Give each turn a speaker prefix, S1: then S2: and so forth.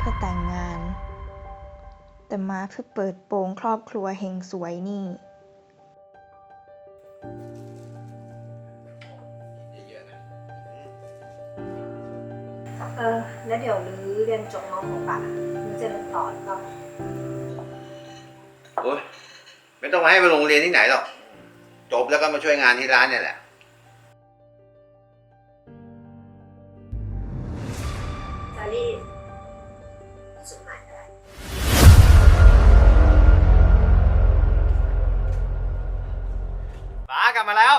S1: เพื่อแต่งงาน แต่มาเพื่อเปิดโปงครอบครัวเฮงสวยนี่
S2: เยอะๆนะ
S3: เออ แล้วเดี๋ยวรื้อเรียนจบม .6 อะรื้อจะเรียนต่อหรือเปล่า
S2: โอ้ยไม่ต้องมาให้ไปโรงเรียนที่ไหนหรอก จบแล้วก็มาช่วยงานที่ร้านเนี่ยแหละ
S3: จารี่า
S2: กลับมาแล้ว